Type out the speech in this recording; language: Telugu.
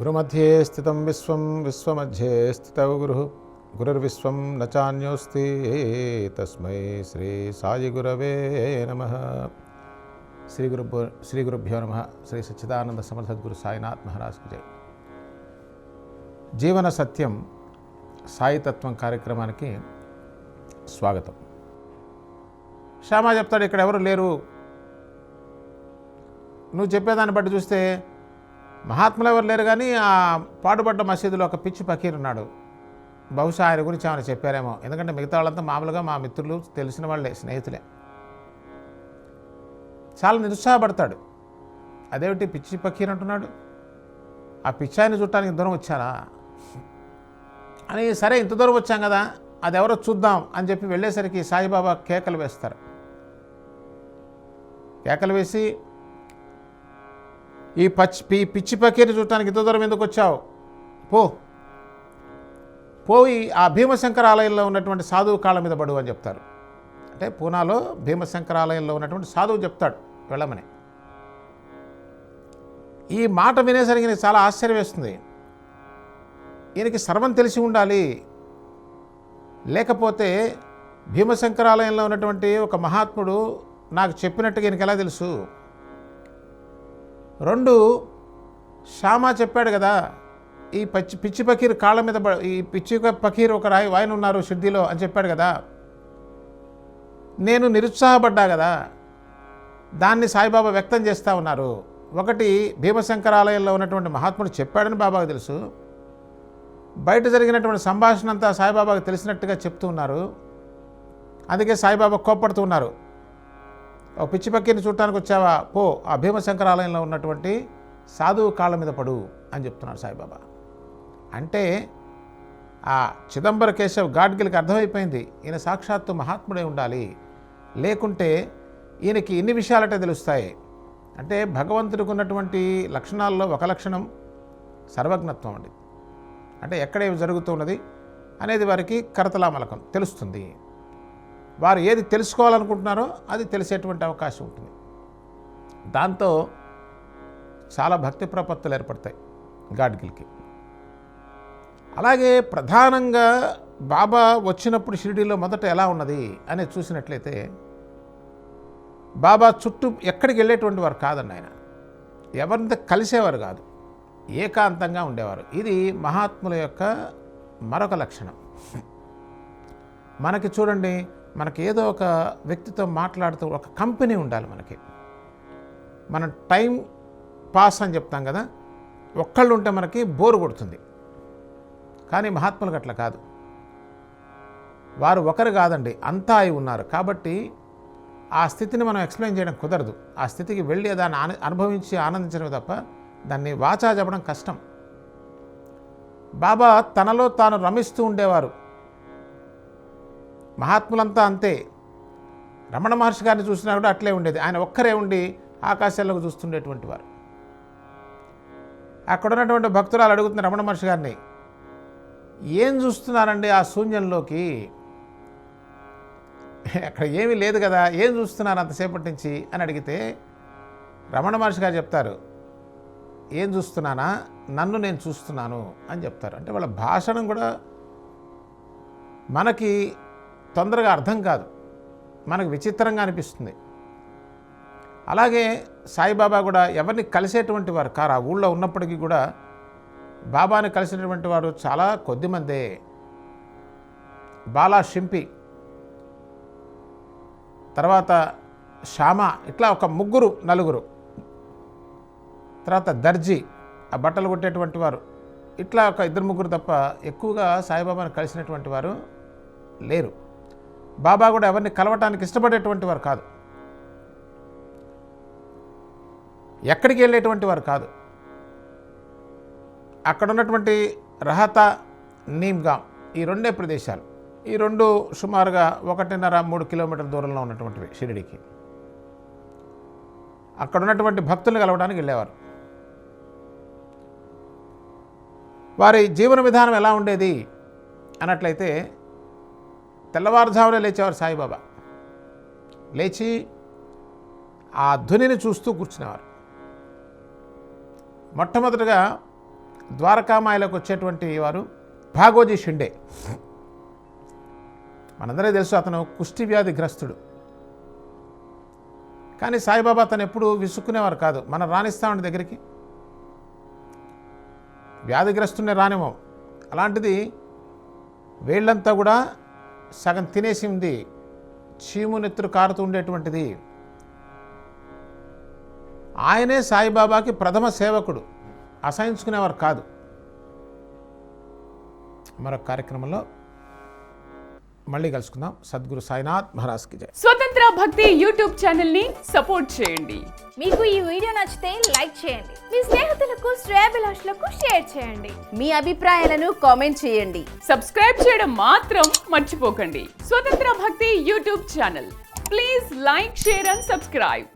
గురుమధ్యే స్థితం విశ్వం విశ్వమధ్యే స్థిత గురు. గురుర్విశ్వం నచాన్యోస్తి తస్మై శ్రీ సాయి గురవే నమ. శ్రీ గురు శ్రీ గురుభ్యో నమ. శ్రీ సచ్చిదానంద సమర్థద్గురు సాయినాథ్ మహారాజ్కి జై. జీవన సత్యం సాయితత్వం కార్యక్రమానికి స్వాగతం. శ్యామా చెప్తాడు ఇక్కడ ఎవరు లేరు? నువ్వు చెప్పేదాన్ని బట్టి చూస్తే మహాత్ములు ఎవరు లేరు కానీ ఆ పాడుపడ్డ మసీదులో ఒక పిచ్చి పకీర్ ఉన్నాడు. బహుశా ఆయన గురించి ఏమైనా చెప్పారేమో. ఎందుకంటే మిగతా వాళ్ళంతా మామూలుగా మా మిత్రులు తెలిసిన వాళ్ళే స్నేహితులే. చాలా నిరుత్సాహపడతాడు. అదేమిటి పిచ్చి పకీర్ అంటున్నాడు? ఆ పిచ్చాయిని చూడటానికి దూరం వచ్చారా అని సరే ఇంత దూరం వచ్చాం కదా అది ఎవరో చూద్దాం అని చెప్పి వెళ్ళేసరికి సాయిబాబా కేకలు వేస్తారు. కేకలు వేసి ఈ పచ్చి పి పిచ్చి పకీరి చూడటానికి ఇంత దూరం ఎందుకు వచ్చావు? పో. పోయి ఆ భీమశంకర ఆలయంలో ఉన్నటువంటి సాధువు కాళ్ళ మీద పడు అని చెప్తారు. అంటే పూనాలో భీమశంకర ఆలయంలో ఉన్నటువంటి సాధువు చెప్తాడు వెళ్ళమని. ఈ మాట వినేసరికి నేను చాలా ఆశ్చర్యం వేస్తుంది. ఈయనకి సర్వం తెలిసి ఉండాలి. లేకపోతే భీమశంకరాలయంలో ఉన్నటువంటి ఒక మహాత్ముడు నాకు చెప్పినట్టుగా ఈయనకి ఎలా తెలుసు? రెండు శ్యామ చెప్పాడు కదా ఈ పచ్చి పిచ్చి పకీర్ కాళ్ళ మీద ఈ పిచ్చి పకీర్ ఒక రాయి వాయిన ఉన్నారు షిర్డీలో అని చెప్పాడు కదా. నేను నిరుత్సాహపడ్డా కదా దాన్ని సాయిబాబా వ్యక్తం చేస్తూ ఉన్నారు. ఒకటి భీమశంకరాలయంలో ఉన్నటువంటి మహాత్ముడు చెప్పాడని బాబాకు తెలుసు. బయట జరిగినటువంటి సంభాషణ అంతా సాయిబాబాకు తెలిసినట్టుగా చెప్తూ ఉన్నారు. అందుకే సాయిబాబా కోప్పడుతూ ఉన్నారు. పిచ్చి పక్కిని చూడటానికి వచ్చావా? పో ఆ భీమశంకరాలయంలో ఉన్నటువంటి సాధువు కాళ్ళ మీద పడు అని చెప్తున్నాడు సాయిబాబా. అంటే ఆ చిదంబర కేశవ్ గాడ్గిల్కి అర్థమైపోయింది. ఈయన సాక్షాత్తు మహాత్ముడై ఉండాలి. లేకుంటే ఈయనకి ఇన్ని విషయాలటే తెలుస్తాయి. అంటే భగవంతుడికి ఉన్నటువంటి లక్షణాల్లో ఒక లక్షణం సర్వజ్ఞత్వం అండి. అంటే ఎక్కడ ఏమి జరుగుతున్నది అనేది వారికి కరతలామలకం తెలుస్తుంది. వారు ఏది తెలుసుకోవాలనుకుంటున్నారో అది తెలిసేటువంటి అవకాశం ఉంటుంది. దాంతో చాలా భక్తి ప్రపత్తులు ఏర్పడతాయి గాడ్గిల్కి. అలాగే ప్రధానంగా బాబా వచ్చినప్పుడు షిరిడీలో మొదట ఎలా ఉన్నది అనేది చూసినట్లయితే బాబా చుట్టూ ఎక్కడికి వెళ్ళేటువంటి వారు కాదండి ఆయన. ఎవరితో కలిసేవారు కాదు. ఏకాంతంగా ఉండేవారు. ఇది మహాత్ముల యొక్క మరొక లక్షణం. మనకి చూడండి మనకి ఏదో ఒక వ్యక్తితో మాట్లాడుతూ ఒక కంపెనీ ఉండాలి మనకి. మనం టైం పాస్ అని చెప్తాం కదా ఒక్కళ్ళు ఉంటే మనకి బోరు కొడుతుంది. కానీ మహాత్ములకు అట్లా కాదు. వారు ఒకరు కాదండి అంతా అయి ఉన్నారు. కాబట్టి ఆ స్థితిని మనం ఎక్స్ప్లెయిన్ చేయడం కుదరదు. ఆ స్థితికి వెళ్ళి దాన్ని ఆన అనుభవించి ఆనందించడమే తప్ప దాన్ని వాచా చెప్పడం కష్టం. బాబా తనలో తాను రమిస్తూ ఉండేవారు. మహాత్ములంతా అంతే. రమణ మహర్షి గారిని చూసినా కూడా అట్లే ఉండేది. ఆయన ఒక్కరే ఉండి ఆకాశాలకు చూస్తుండేటువంటి వారు. అక్కడ ఉన్నటువంటి భక్తురాలు అడుగుతున్న రమణ మహర్షి గారిని ఏం చూస్తున్నారండి ఆ శూన్యంలోకి? అక్కడ ఏమీ లేదు కదా ఏం చూస్తున్నారు అంతసేపటి నుంచి? అని అడిగితే రమణ మహర్షి గారు చెప్తారు ఏం చూస్తున్నానా? నన్ను నేను చూస్తున్నాను అని చెప్తారు. అంటే వాళ్ళ భాషణం కూడా మనకి తొందరగా అర్థం కాదు. మనకు విచిత్రంగా అనిపిస్తుంది. అలాగే సాయిబాబా కూడా ఎవరిని కలిసేటువంటి వారు కారు ఆ ఊళ్ళో ఉన్నప్పటికీ కూడా బాబాని కలిసినటువంటి వారు చాలా కొద్దిమందే బాలా షింపి తర్వాత శ్యామ ఇట్లా ఒక ముగ్గురు నలుగురు. తర్వాత దర్జీ ఆ బట్టలు కొట్టేటువంటి వారు. ఇట్లా ఒక ఇద్దరు ముగ్గురు తప్ప ఎక్కువగా సాయిబాబాను కలిసినటువంటి వారు లేరు. బాబా కూడా ఎవరిని కలవటానికి ఇష్టపడేటువంటి వారు కాదు. ఎక్కడికి వెళ్ళేటువంటి వారు కాదు. అక్కడ ఉన్నటువంటి రహత నీమ్గాం ఈ రెండే ప్రదేశాలు. ఈ రెండు సుమారుగా ఒకటిన్నర మూడు కిలోమీటర్ల దూరంలో ఉన్నటువంటివి షిరిడికి. అక్కడ ఉన్నటువంటి భక్తులను కలవడానికి వెళ్ళేవారు. వారి జీవన విధానం ఎలా ఉండేది? అన్నట్లయితే తెల్లవారుజామునే లేచేవారు సాయిబాబా. లేచి ఆ ధ్వనిని చూస్తూ కూర్చునేవారు. మొట్టమొదటిగా ద్వారకామాయలకు వచ్చేటువంటి వారు భాగోజీ షిండే. మనందరికీ తెలుసు అతను కుష్టి వ్యాధిగ్రస్తుడు కానీ సాయిబాబా తను ఎప్పుడు విసుక్కునేవారు కాదు. మనం రాణిస్తామండి దగ్గరికి. వ్యాధిగ్రస్తునే రానివ్వం. అలాంటిది వేళ్ళంతా కూడా సగం తినేసి ఉంది చీము నెత్తురు కారుతూ ఉండేటువంటిది. ఆయనే సాయిబాబాకి ప్రథమ సేవకుడు. అసహించుకునేవారు కాదు. మరొక కార్యక్రమంలో మళ్ళీ కలుసుకుందాం. సద్గురు సాయినాథ్ మహారాజ్కి జై. స్వతంత్ర భక్తి యూట్యూబ్ ఛానల్ని సపోర్ట్ చేయండి. మీకు ఈ వీడియో నచ్చితే లైక్ చేయండి. మీ స్నేహితులకు శ్రేయభిలాషులకు షేర్ చేయండి. మీ అభిప్రాయాలను కామెంట్ చేయండి. సబ్స్క్రైబ్ చేయడం మాత్రం మర్చిపోకండి. Swatantra Bhakti YouTube channel. Please like share and subscribe.